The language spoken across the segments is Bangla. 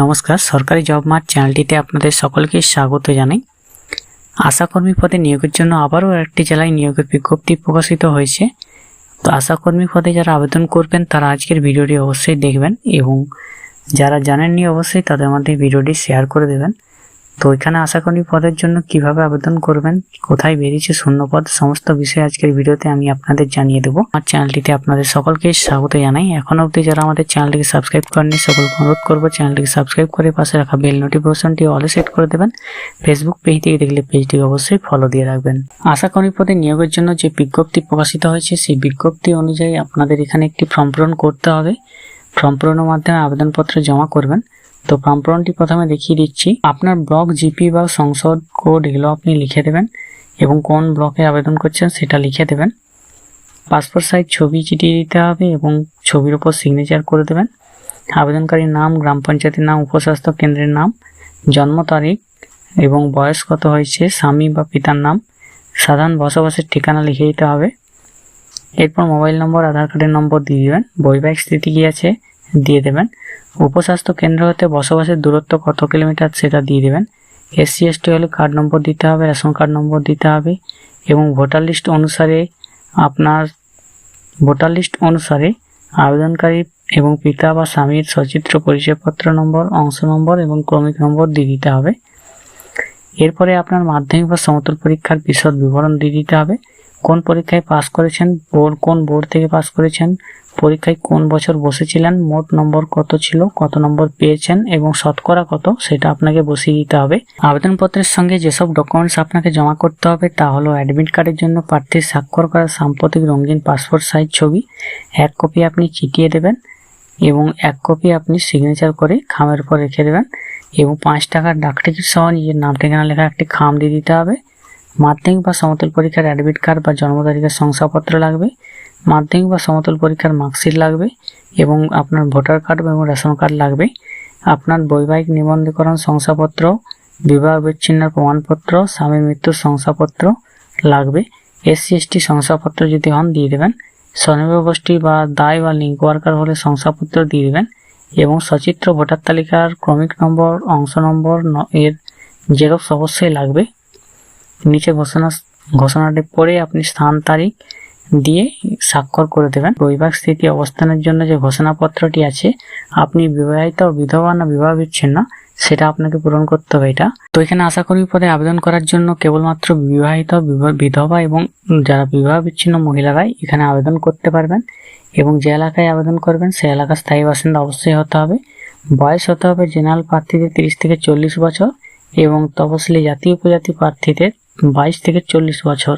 নমস্কার, সরকারি জব মার্ট চ্যানেলটিতে আপনাদের সকলকে স্বাগত জানাই। আশাকর্মী পদে নিয়োগের জন্য আবারও একটি জেলায় নিয়োগের বিজ্ঞপ্তি প্রকাশিত হয়েছে। তো আশাকর্মী পদে যারা আবেদন করবেন, তারা আজকের ভিডিওটি অবশ্যই দেখবেন এবং যারা জানেননি অবশ্যই তাদের মধ্যে ভিডিওটি শেয়ার করে দেবেন। তো এখানে আশাকর্মী পদের জন্য কীভাবে আবেদন করবেন, কোথায় বেরিয়েছে, শূন্যপদ, সমস্ত বিষয় আজকের ভিডিওতে আমি আপনাদের জানিয়ে দেবো। আমার চ্যানেলটিতে আপনাদের সকলকে স্বাগত জানাই। এখন অবধি যারা আমাদের চ্যানেলটিকে সাবস্ক্রাইব করেননি, সকলকে অনুরোধ করব চ্যানেলটিকে সাবস্ক্রাইব করে পাশে রাখা বেল নোটিফিকেশনটি অলে সেট করে দেবেন। ফেসবুক পেজ থেকে দেখলে পেজটিকে অবশ্যই ফলো দিয়ে রাখবেন। আশাকর্মী পদে নিয়োগের জন্য যে বিজ্ঞপ্তি প্রকাশিত হয়েছে, সেই বিজ্ঞপ্তি অনুযায়ী আপনাদের এখানে একটি ফর্ম পূরণ করতে হবে। ফর্ম পূরণের মাধ্যমে আবেদনপত্র জমা করবেন। তো ফর্ম পূরণটি প্রথমে দেখিয়ে দিচ্ছি। আপনার ব্লক জিপি বা সংসদ কোড এগুলো আপনি লিখে দেবেন এবং কোন ব্লকে আবেদন করছেন সেটা লিখে দেবেন। পাসপোর্ট সাইজ ছবি চিটিয়ে দিতে হবে এবং ছবির উপর সিগনেচার করে দেবেন। আবেদনকারীর নাম, গ্রাম পঞ্চায়েতের নাম, উপস্বাস্থ্য কেন্দ্রের নাম, জন্ম তারিখ এবং বয়স কত হয়েছে, স্বামী বা পিতার নাম, সাধারণ বসবাসের ঠিকানা লিখে দিতে হবে। এরপর মোবাইল নম্বর আধার কার্ডের নম্বর দিয়ে দেবেন। বৈবাহিক স্থিতি কী আছে? দিয়ে দেবেন। উপস্বাস্থ্য কেন্দ্র হতে বসবাসের দূরত্ব কত কিলোমিটার সেটা দিয়ে দেবেন। এসসি এসটি হলে কার্ড নম্বর দিতে হবে রেশন কার্ড নম্বর দিতে হবে এবং ভোটার লিস্ট অনুসারে আপনার ভোটার লিস্ট অনুসারে আবেদনকারী এবং পিতা বা স্বামীর সচিত্র, পরিচয়পত্র নম্বর, অংশ নম্বর এবং ক্রমিক নম্বর দিয়ে দিতে হবে। এরপরে আপনার মাধ্যমিক বা সমতল পরীক্ষার বিশদ বিবরণ দিয়ে দিতে হবে। কোন পরীক্ষায় পাস করেছেন, বোর্ড কোন বোর্ড থেকে পাস করেছেন, পরীক্ষায় কোন বছর বসেছিলেন, মোট নম্বর কত ছিল, কত নম্বর পেয়েছেন এবং শতকরা কত, সেটা আপনাকে বসিয়ে দিতে হবে। আবেদনপত্রের সঙ্গে যেসব ডকুমেন্টস আপনাকে জমা করতে হবে তা হলো অ্যাডমিট কার্ডের জন্য প্রার্থীর স্বাক্ষর করা সাম্প্রতিক রঙিন পাসপোর্ট সাইজ ছবি, এক কপি আপনি চিটিয়ে দেবেন এবং এক কপি আপনি সিগনেচার করে খামের উপর রেখে দেবেন এবং পাঁচ টাকার ডাক টিকিট সহ নিজের নাম ঠিকানা লেখা একটি খাম দিয়ে দিতে হবে। মাধ্যমিক বা সমতল পরীক্ষার অ্যাডমিট কার্ড বা জন্ম তারিখের শংসাপত্র লাগবে। মাধ্যমিক বা সমতল পরীক্ষার মার্কশিট লাগবে এবং আপনার ভোটার কার্ড এবং রেশন কার্ড লাগবে। আপনার বৈবাহিক নিবন্ধীকরণ শংসাপত্র, বিবাহ বিচ্ছিন্নের প্রমাণপত্র স্বামীর মৃত্যুর শংসাপত্র লাগবে। এসসি এসটি শংসাপত্র যদি হন, দিয়ে দেবেন। স্বনির্ভর গোষ্ঠী বা দায় বা লিঙ্ক ওয়ার্কার হলে শংসাপত্র দিয়ে দেবেন এবং সচিত্র ভোটার তালিকার ক্রমিক নম্বর, অংশ নম্বর এর জেরক্স অবশ্যই লাগবে। নিচে ঘোষণা, ঘোষণাটি পড়ে আপনি স্থান তারিখ দিয়ে স্বাক্ষর করে দেবেন। বৈবাহিক স্থিতি অবস্থানের জন্য যে ঘোষণাপত্রটি আছে, আপনি বিবাহিত, বিধবা না বিবাহ বিচ্ছিন্ন সেটা আপনাকে পূরণ করতে হবে এটা। তো এখানে আশা করি পদে আবেদন করার জন্য কেবলমাত্র বিবাহিত বিবা- বিধবা এবং যারা বিবাহ বিচ্ছিন্ন মহিলারাই এখানে আবেদন করতে পারবেন এবং যে এলাকায় আবেদন করবেন, সেই এলাকার স্থায়ী বাসিন্দা অবশ্যই হতে হবে। বয়স হতে হবে জেনারেল প্রার্থীদের তিরিশ থেকে চল্লিশ বছর এবং তপশিলি জাতি উপজাতি প্রার্থীদের বাইশ থেকে চল্লিশ বছর।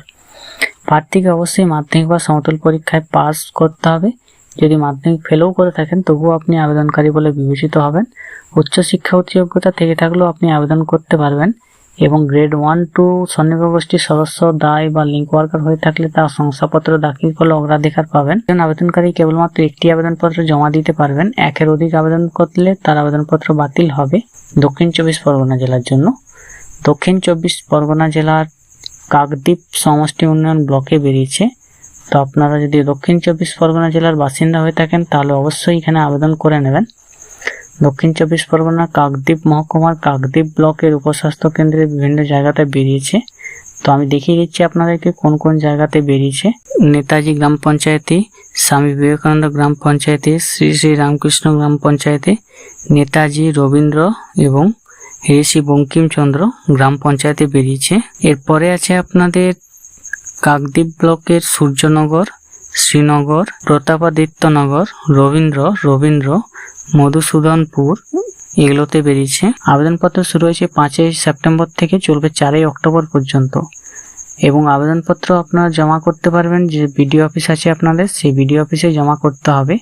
প্রার্থীকে অবশ্যই মাধ্যমিক বা সমতল পরীক্ষায় পাস করতে হবে। যদি মাধ্যমিক ফেলেও করে থাকেন, তবুও আপনি আবেদনকারী বলে বিবেচিত হবেন। উচ্চশিক্ষাগত যোগ্যতা থেকে থাকলেও আপনি আবেদন করতে পারবেন এবং গ্রেড ওয়ান টু স্বনির্ভর গোষ্ঠীর সদস্য, দায় বা লিঙ্ক ওয়ার্কার হয়ে থাকলে তার শংসাপত্র দাখিল করলে অগ্রাধিকার পাবেন। একজন আবেদনকারী কেবলমাত্র একটি আবেদনপত্র জমা দিতে পারবেন। একের অধিক আবেদন করলে তার আবেদনপত্র বাতিল হবে দক্ষিণ চব্বিশ পরগনা জেলার জন্য। দক্ষিণ চব্বিশ পরগনা জেলার কাকদ্বীপ সমষ্টি উন্নয়ন ব্লকে বেরিয়েছে। তো আপনারা যদি দক্ষিণ চব্বিশ পরগনা জেলার বাসিন্দা হয়ে থাকেন, তাহলে অবশ্যই এখানে আবেদন করে নেবেন। দক্ষিণ চব্বিশ পরগনা কাকদ্বীপ মহকুমার কাকদ্বীপ ব্লকের উপস্বাস্থ্য কেন্দ্রের বিভিন্ন জায়গাতে বেরিয়েছে। তো আমি দেখিয়ে দিচ্ছি আপনাদেরকে কোন কোন জায়গাতে বেরিয়েছে। নেতাজি গ্রাম পঞ্চায়েতে, স্বামী বিবেকানন্দ গ্রাম পঞ্চায়েতে, শ্রী শ্রী রামকৃষ্ণ গ্রাম পঞ্চায়েতে, নেতাজি রবীন্দ্র এবং ঋষি বঙ্কিমচন্দ্র গ্রাম পঞ্চায়েতে বেরিয়েছে। এরপরে আছে আপনাদের কাকদ্বীপ ব্লকের সূর্যনগর, শ্রীনগর, প্রতাপাদিত্যনগর, রবীন্দ্র রবীন্দ্র, মধুসূদনপুর এগুলোতে বেরিয়েছে। আবেদনপত্র শুরু হয়েছে পাঁচই সেপ্টেম্বর থেকে চলবে চারই অক্টোবর পর্যন্ত। এবং আবেদনপত্র আপনারা জমা করতে পারবেন, যে বিডিও অফিস আছে আপনাদের, সেই বিডিও অফিসে জমা করতে হবে।